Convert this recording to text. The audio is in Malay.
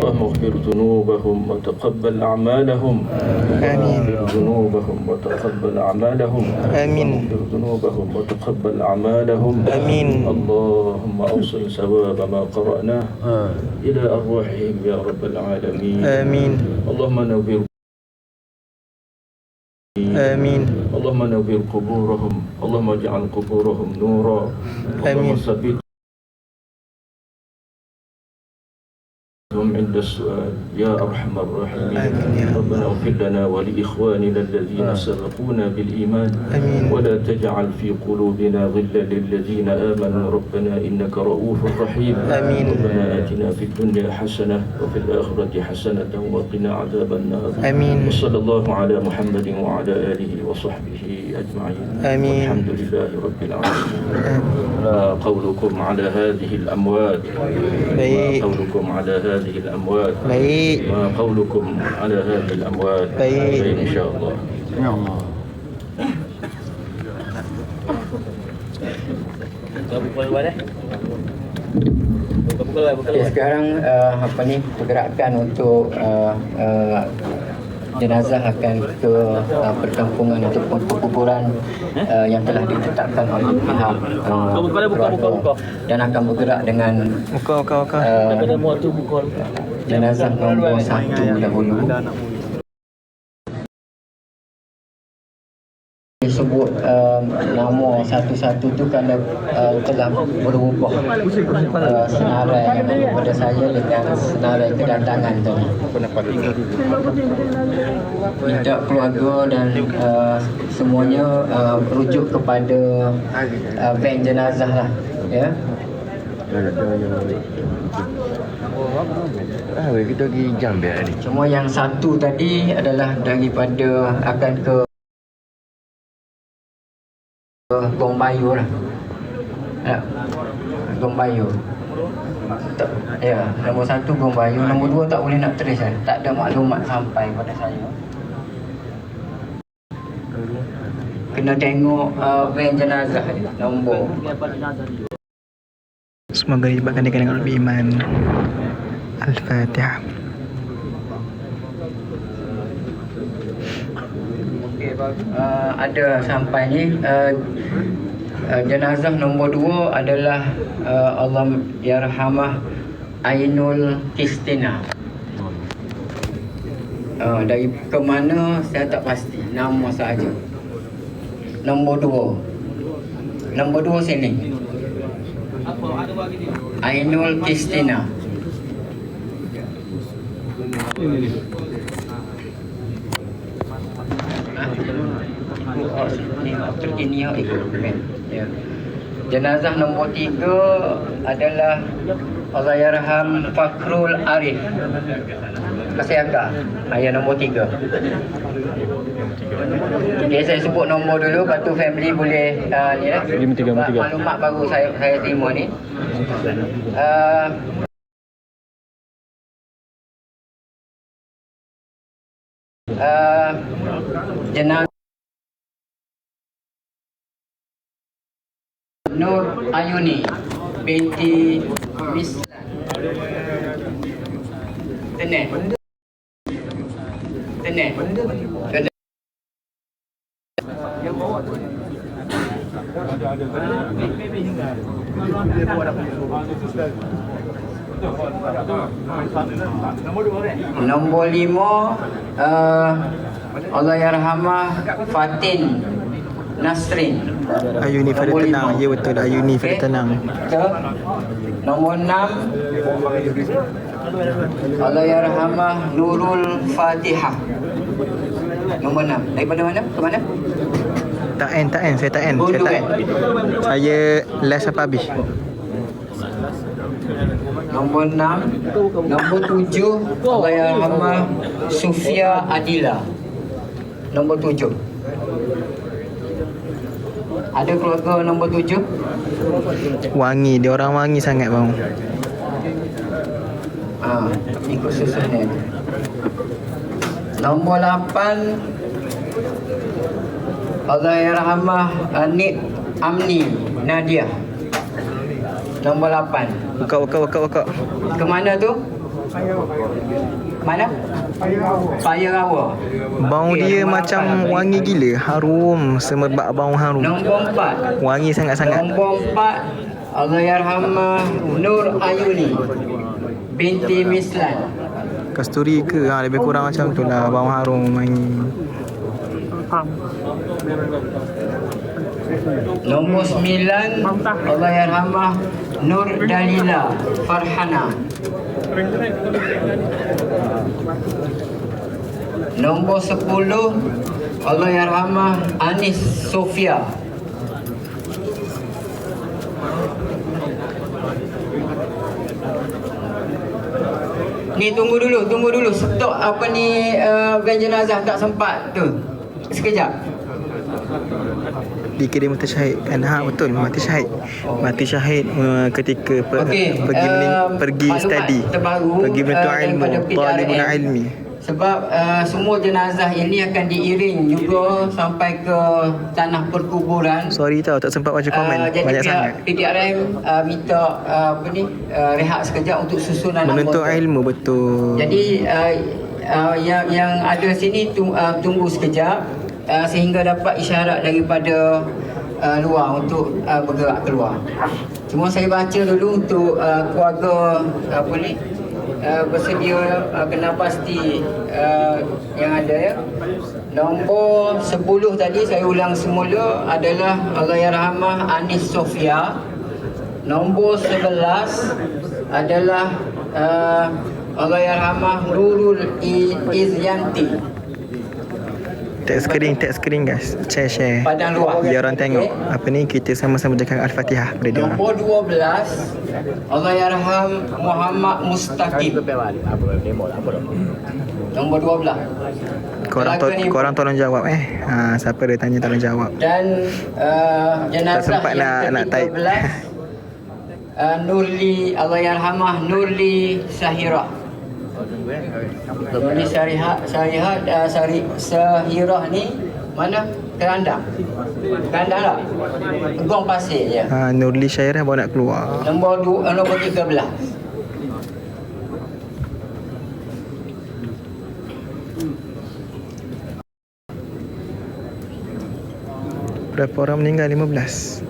اللهم اغفر ذنوبهم وتقبل أعمالهم. آمين. اغفر ذنوبهم وتقبل أعمالهم. آمين. اغفر ذنوبهم وتقبل أعمالهم. آمين. اللهم أوصل ثواب ما قرأناه إلى أرواحهم يا رب العالمين. آمين. اللهم نوّر آمين. اللهم نوّر قبورهم. اللهم اجعل قبورهم نورا. اللهم آمين. ثبت هم عند السؤال يا أرحم الراحمين ربنا اغفر لنا ولإخواننا الذين سبقونا بالإيمان آمين. ولا تجعل في قلوبنا غلا للذين آمنوا ربنا إنك رؤوف رحيم آمين. ربنا آتنا في الدنيا حسنة وفي الآخرة حسنة وقنا عذاب النار آمين. وصلى الله على محمد وعلى آله وصحبه أجمعين آمين. والحمد لله رب العالمين ما قولكم على هذه الأموات ما. قولكم على هذه الأموات Baik ما قولكم على هذه الأموات Baik. إن شاء الله Okay, sekarang uh, apa ni pergerakan untuk uh, uh, jenazah akan ke uh, perkampungan ataupun perkuburan uh, yang telah ditetapkan oleh pihak uh, keluarga dan akan bergerak dengan Muka muka muka uh, jenazah nombor satu dahulu disebut uh, nama satu-satu tu kerana uh, telah berubah uh, senarai yang kepada saya dengan senarai kedatangan tadi minta keluarga dan uh, semuanya uh, rujuk kepada uh, van jenazah lah ya Ah, kita pergi jam biar ni. Cuma yang satu tadi adalah daripada akan ke ke Gombayu lah. Ya. Gombayu. Tak, ya, nombor satu Gombayu, nombor dua tak boleh nak trace kan. Tak ada maklumat sampai pada saya. Kena tengok uh, van jenazah nombor. Semoga dilibatkan dengan orang beriman Al-Fatihah Okey, bag- uh, ada sampai ni uh, uh, jenazah nombor dua adalah uh, Allah yarhamah Ainul Kristina. Uh, dari ke mana saya tak pasti nama sahaja. Nombor dua. Nombor dua sini. Ainul Kristina. Oh, oh, ikut kan. Ya. Jenazah nombor tiga adalah Allah yarham Fakrul Arif. Kasih agak. Ayah nombor tiga. Okay, saya sebut nombor dulu, lepas tu family boleh uh, ni lah. Lima tiga, lima tiga. Maklumat baru saya saya terima ni. Uh, uh, jenazah Nur Ayuni binti Mislan. Tenet. Tenet. Nombor lima uh, Allah Yarhamah Fatin Nasrin Ayuni Fadil Nombor tenang. Ya betul. Ayuni Fadil Okey. tenang. Ke Nombor enam. Allah Yarhamah Nurul Fatihah. Nombor enam. Daripada mana? Ke mana? Tak end tak end. Saya tak end. Saya tak end. Saya last sampai habis? Nombor enam. Nombor tujuh. Allah Yarhamah Sufia Adila. Nombor tujuh Ada keluarga nombor tujuh? Wangi Dia orang wangi sangat bang Ah, ikut susunan. Nombor lapan Allah Yarhamah Anit Amni Nadia. Nombor lapan. Buka buka buka buka Ke mana tu? Mana? Paya Rawa. Bau dia macam wangi gila. Harum. Semerbak bau harum. Nombor empat. Wangi sangat-sangat. Nombor empat. Allah Yarhamah Nur Ayuni binti Mislan. Kasturi ke? Ha, lebih kurang macam tu lah. Bau harum wangi. Nombor sembilan Allah Yarhamah Nur Dalila Farhana. Nombor sepuluh Allah Yarhamah Anis Sofia. Ni tunggu dulu, tunggu dulu. Stok apa ni uh, van jenazah tak sempat tu? Sekejap Dikirim mati syahid kan? Ha betul mati syahid. Mati syahid uh, ketika per, Okey, pergi uh, mening, pergi study. terbaru, Pergi menuntut uh, ilmu. daripada Talibun ilmi. Sebab uh, semua jenazah ini akan diiring juga sampai ke tanah perkuburan. Sorry tau tak sempat baca komen. Uh, jadi Banyak pihak sangat. PDRM uh, minta uh, apa ni uh, rehat sekejap untuk susunan Menuntut anggota. ilmu betul. Jadi uh, uh, yang yang ada sini tu, uh, tunggu sekejap uh, sehingga dapat isyarat daripada uh, luar untuk uh, bergerak keluar. Cuma saya baca dulu untuk uh, keluarga apa ni uh, bersedia uh, kena pasti uh, yang ada ya. Nombor 10 tadi saya ulang semula adalah Allahyarhamah Anis Sofia. Nombor 11 adalah uh, Allahyarhamah Nurul Izyanti. Tag screen, tag screen guys. Share share. Padang luar. Biar orang tengok. Apa ni kita sama-sama bacakan Al-Fatihah pada dia. Nombor 12 Allahyarham Muhammad Mustaqim. Nombor 12. Korang, to, korang tolong jawab eh. Ha, siapa dia tanya tolong jawab. Dan uh, jenazah sempat yang nak- nak type. ke-13 uh, Nurli Allahyarhamah Nurli Sahirah. Nurli Sarihat Sarihat uh, Sari Sahirah ni mana? Kerandang. Kerandang lah. Gong pasir je. Ha, Nurli Syairah baru nak keluar. Nombor du, uh, nombor 13. Berapa orang meninggal? 15.